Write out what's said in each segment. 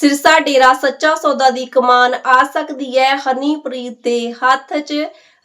ਸਿਰਸਾ ਡੇਰਾ ਸੱਚਾ ਸੌਦਾ ਦੀ ਕਮਾਨ ਆ ਸਕਦੀ ਹੈ। ਹਨੀਪ੍ਰੀਤ ਦੇ ਹੱਥ 'ਚ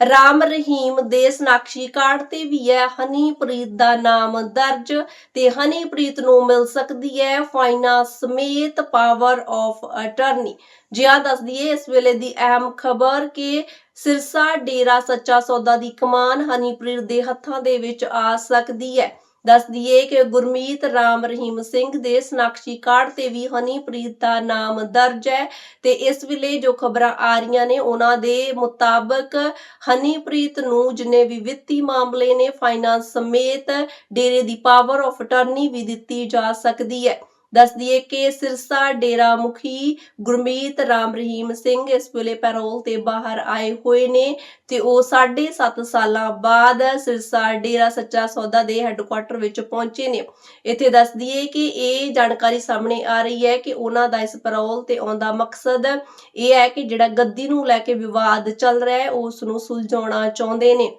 ਰਾਮ ਰਹੀਮ ਦੇ ਸਨਾਕਸ਼ੀ ਕਾਰਡ ਤੇ ਵੀ ਹੈ। ਹਨੀਪ੍ਰੀਤ ਦਾ ਨਾਮ ਦਰਜ ਤੇ ਹਨੀਪ੍ਰੀਤ ਨੂੰ ਮਿਲ ਸਕਦੀ ਹੈ ਫਾਈਨਾਂਸ ਸਮੇਤ ਪਾਵਰ ਆਫ ਅਟਰਨੀ ਜਿਆ ਦੱਸ ਦਈਏ, ਇਸ ਵੇਲੇ ਦੀ ਅਹਿਮ ਖਬਰ ਕਿ ਸਿਰਸਾ ਡੇਰਾ ਸੱਚਾ ਸੌਦਾ ਦੀ ਕਮਾਨ ਹਨੀਪ੍ਰੀਤ ਦੇ ਹੱਥਾਂ ਦੇ ਵਿੱਚ ਆ ਸਕਦੀ ਹੈ। ਦੱਸ ਦਈਏ ਕਿ ਗੁਰਮੀਤ ਰਾਮ ਰਹੀਮ ਸਿੰਘ ਦੇ ਸਨਾਕਸ਼ੀ ਕਾਰਡ ਤੇ ਵੀ ਹਨੀਪ੍ਰੀਤ ਦਾ ਨਾਮ ਦਰਜ ਹੈ ਤੇ ਇਸ ਵੇਲੇ ਜੋ ਖਬਰਾਂ ਆ ਰਹੀਆਂ ਨੇ, ਉਹਨਾਂ ਦੇ ਮੁਤਾਬਕ ਹਨੀਪ੍ਰੀਤ ਨੂੰ ਜਿੰਨੇ ਵੀ ਵਿੱਤੀ ਮਾਮਲੇ ਨੇ ਫਾਈਨਾਂਸ ਸਮੇਤ ਡੇਰੇ ਦੀ ਪਾਵਰ ਆਫ ਅਟਰਨੀ ਵੀ ਦਿੱਤੀ ਜਾ ਸਕਦੀ ਹੈ। ਦੱਸ ਦਈਏ ਕਿ ਸਿਰਸਾ ਡੇਰਾ ਮੁਖੀ ਗੁਰਮੀਤ ਰਾਮ ਰਹੀਮ ਸਿੰਘ ਇਸ ਵੇਲੇ ਪੈਰੋਲ ਤੇ ਬਾਹਰ ਆਏ ਹੋਏ ਨੇ ਤੇ ਉਹ 7.5 ਸਾਲਾਂ ਬਾਅਦ ਸਿਰਸਾ ਡੇਰਾ ਸੱਚਾ ਸੌਦਾ ਦੇ ਹੈੱਡਕੁਆਟਰ ਵਿੱਚ ਪਹੁੰਚੇ ਨੇ। ਇੱਥੇ ਦੱਸ ਦਈਏ ਕਿ ਇਹ ਜਾਣਕਾਰੀ ਸਾਹਮਣੇ ਆ ਰਹੀ ਹੈ ਕਿ ਉਹਨਾਂ ਦਾ ਇਸ ਪੈਰੋਲ ਤੇ ਆਉਂਦਾ ਮਕਸਦ ਇਹ ਹੈ ਕਿ ਜਿਹੜਾ ਗੱਦੀ ਨੂੰ ਲੈ ਕੇ ਵਿਵਾਦ ਚੱਲ ਰਿਹਾ ਹੈ, ਉਸ ਨੂੰ ਸੁਲਝਾਉਣਾ ਚਾਹੁੰਦੇ ਨੇ।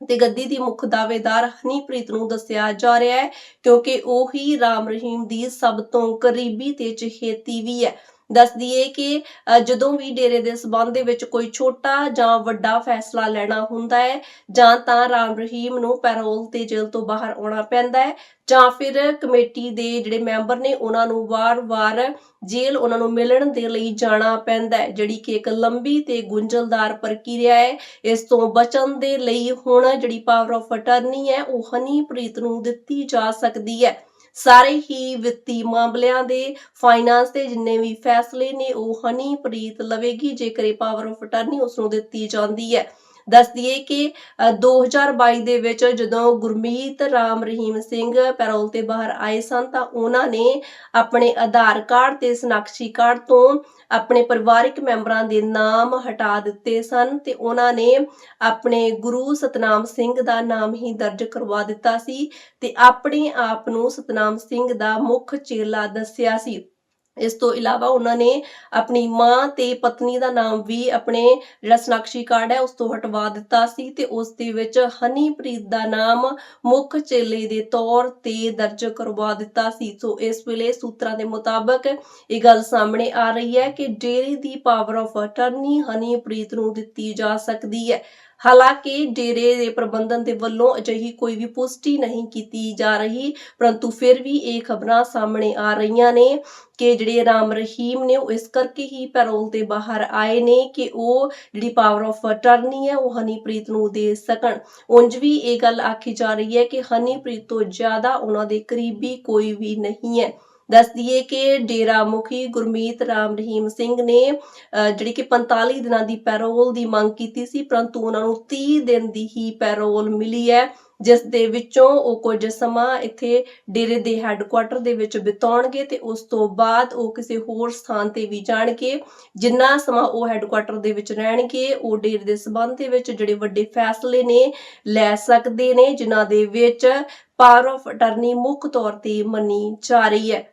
ਤੇ ਗੱਦੀ ਦੀ ਮੁੱਖ ਦਾਅਵੇਦਾਰ ਹਨੀਪ੍ਰੀਤ ਨੂੰ ਦੱਸਿਆ ਜਾ ਰਿਹਾ ਹੈ ਕਿਉਂਕਿ ਉਹ ਹੀ ਰਾਮ ਰਹੀਮ ਦੀ ਸਭ ਤੋਂ ਕਰੀਬੀ ਤੇ ਚਹੇਤੀ ਵੀ ਹੈ। ਦੱਸ ਦਈਏ ਕਿ ਜਦੋਂ ਵੀ ਡੇਰੇ ਦੇ ਸਬੰਧ ਦੇ ਵਿੱਚ ਕੋਈ ਛੋਟਾ ਜਾਂ ਵੱਡਾ ਫੈਸਲਾ ਲੈਣਾ ਹੁੰਦਾ ਹੈ, ਜਾਂ ਤਾਂ ਰਾਮ ਰਹੀਮ ਨੂੰ ਪੈਰੋਲ ਤੇ ਜੇਲ੍ਹ ਤੋਂ ਬਾਹਰ ਆਉਣਾ ਪੈਂਦਾ ਹੈ, ਜਾਂ ਫਿਰ ਕਮੇਟੀ ਦੇ ਜਿਹੜੇ ਮੈਂਬਰ ਨੇ, ਉਹਨਾਂ ਨੂੰ ਵਾਰ-ਵਾਰ ਜੇਲ੍ਹ ਉਹਨਾਂ ਨੂੰ ਮਿਲਣ ਦੇ ਲਈ ਜਾਣਾ ਪੈਂਦਾ ਹੈ, ਜਿਹੜੀ ਕਿ ਇੱਕ ਲੰਬੀ ਤੇ ਗੁੰਝਲਦਾਰ ਪ੍ਰਕਿਰਿਆ ਹੈ, ਇਸ ਤੋਂ ਬਚਣ ਦੇ ਲਈ ਹੁਣ ਜਿਹੜੀ ਪਾਵਰ ਆਫ ਅਟਰਨੀ ਹੈ, ਉਹ ਹਨੀਪ੍ਰੀਤ ਨੂੰ ਦਿੱਤੀ ਜਾ ਸਕਦੀ ਹੈ। ਸਾਰੇ ਹੀ ਵਿੱਤੀ ਮਾਮਲਿਆਂ ਦੇ ਫਾਈਨਾਂਸ ਦੇ ਜਿੰਨੇ ਵੀ ਫੈਸਲੇ ਨੇ, ਉਹ ਹਨੀਪ੍ਰੀਤ ਲਵੇਗੀ, ਜੇਕਰ ਇਹ ਪਾਵਰ ਆਫ ਅਟਰਨੀ ਉਸ ਨੂੰ ਦਿੱਤੀ ਜਾਂਦੀ ਹੈ। ਦੱਸ ਦਈਏ ਕਿ ਅ, 2022 ਦੇ ਵਿੱਚ ਜਦੋਂ ਗੁਰਮੀਤ ਰਾਮ ਰਹੀਮ ਸਿੰਘ ਪੈਰੋਲ ਤੇ ਬਾਹਰ ਆਏ ਸਨ ਤਾਂ ਉਹਨਾਂ ਨੇ ਆਪਣੇ ਆਧਾਰ ਕਾਰਡ ਤੇ ਸਨਾਕਸ਼ੀ ਕਾਰਡ ਤੋਂ ਆਪਣੇ ਪਰਿਵਾਰਕ ਮੈਂਬਰਾਂ ਦੇ ਨਾਮ ਹਟਾ ਦਿੱਤੇ ਸਨ ਤੇ ਉਹਨਾਂ ਨੇ ਆਪਣੇ ਗੁਰੂ ਸਤਨਾਮ ਸਿੰਘ ਦਾ ਨਾਮ ਹੀ ਦਰਜ ਕਰਵਾ ਦਿੱਤਾ ਸੀ ਤੇ ਆਪਣੇ ਆਪ ਨੂੰ ਸਤਨਾਮ ਸਿੰਘ ਦਾ ਮੁੱਖ ਚੇਲਾ ਦੱਸਿਆ ਸੀ। ਇਸ ਤੋਂ ਇਲਾਵਾ ਉਹਨਾਂ ਨੇ ਆਪਣੀ ਮਾਂ ਤੇ ਪਤਨੀ ਦਾ ਨਾਮ ਵੀ ਆਪਣੇ ਜਿਹੜਾ ਸਨਾਕਸ਼ੀ ਕਾਰਡ ਹੈ ਉਸ ਤੋਂ ਹਟਵਾ ਦਿੱਤਾ ਸੀ ਤੇ ਉਸ ਦੇ ਵਿੱਚ ਹਨੀਪ੍ਰੀਤ ਦਾ ਨਾਮ ਮੁੱਖ ਚੇਲੇ ਦੇ ਤੌਰ ਤੇ ਦਰਜ ਕਰਵਾ ਦਿੱਤਾ ਸੀ। ਸੋ ਇਸ ਵੇਲੇ ਸੂਤਰਾਂ ਦੇ ਮੁਤਾਬਕ ਇਹ ਗੱਲ ਸਾਹਮਣੇ ਆ ਰਹੀ ਹੈ ਕਿ ਡੇਰੇ ਦੀ ਪਾਵਰ ਆਫ ਅਟਰਨੀ ਹਨੀਪ੍ਰੀਤ ਨੂੰ ਦਿੱਤੀ ਜਾ ਸਕਦੀ ਹੈ। ਹਾਲਾਂਕਿ ਡੇਰੇ ਦੇ ਪ੍ਰਬੰਧਨ ਦੇ ਵੱਲੋਂ ਅਜਿਹੀ ਕੋਈ ਵੀ ਪੁਸ਼ਟੀ ਨਹੀਂ ਕੀਤੀ ਜਾ ਰਹੀ, ਪਰੰਤੂ ਫਿਰ ਵੀ ਇਹ ਖਬਰਾਂ ਸਾਹਮਣੇ ਆ ਰਹੀਆਂ ਨੇ ਕਿ ਜਿਹੜੇ ਰਾਮ ਰਹੀਮ ਨੇ ਉਹ ਇਸ ਕਰਕੇ ਹੀ ਪੈਰੋਲ ਤੇ ਬਾਹਰ ਆਏ ਨੇ ਕਿ ਉਹ ਜਿਹੜੀ ਪਾਵਰ ਆਫ ਅਟਰਨੀ ਹੈ, ਉਹ ਹਨੀਪ੍ਰੀਤ ਨੂੰ ਦੇ ਸਕਣ। ਉਂਝ ਵੀ ਇਹ ਗੱਲ ਆਖੀ ਜਾ ਰਹੀ ਹੈ ਕਿ ਹਨੀਪ੍ਰੀਤ ਤੋਂ ਜ਼ਿਆਦਾ ਉਹਨਾਂ ਦੇ ਕਰੀਬੀ ਕੋਈ ਵੀ ਨਹੀਂ ਹੈ। ਦੱਸ ਦਈਏ ਕਿ ਡੇਰਾ ਮੁਖੀ ਗੁਰਮੀਤ ਰਾਮ ਰਹੀਮ ਸਿੰਘ ਨੇ ਜਿਹੜੀ ਕਿ 45 ਦਿਨਾਂ ਦੀ ਪੈਰੋਲ ਦੀ ਮੰਗ ਕੀਤੀ ਸੀ, ਪਰੰਤੂ ਉਹਨਾਂ ਨੂੰ 30 ਦਿਨ ਦੀ ਹੀ ਪੈਰੋਲ ਮਿਲੀ ਹੈ, ਜਿਸ ਦੇ ਵਿੱਚੋਂ ਉਹ ਕੁਝ ਸਮਾਂ ਇੱਥੇ ਡੇਰੇ ਦੇ ਹੈੱਡਕੁਆਟਰ ਦੇ ਵਿੱਚ ਬਿਤਾਉਣਗੇ ਤੇ ਉਸ ਤੋਂ ਬਾਅਦ ਉਹ ਕਿਸੇ ਹੋਰ ਸਥਾਨ ਤੇ ਵੀ ਜਾਣਗੇ, ਜਿੰਨਾ ਸਮਾਂ ਉਹ ਹੈੱਡਕੁਆਟਰ ਦੇ ਵਿੱਚ ਰਹਿਣਗੇ, ਉਹ ਡੇਰੇ ਦੇ ਸਬੰਧ ਦੇ ਵਿੱਚ ਜਿਹੜੇ ਵੱਡੇ ਫੈਸਲੇ ਨੇ ਲੈ ਸਕਦੇ ਨੇ, ਜਿਨ੍ਹਾਂ ਦੇ ਵਿੱਚ ਪਾਵਰ ਆਫ ਅਟਰਨੀ ਮੁੱਖ ਤੌਰ ਤੇ ਮੰਨੀ ਜਾ ਰਹੀ ਹੈ।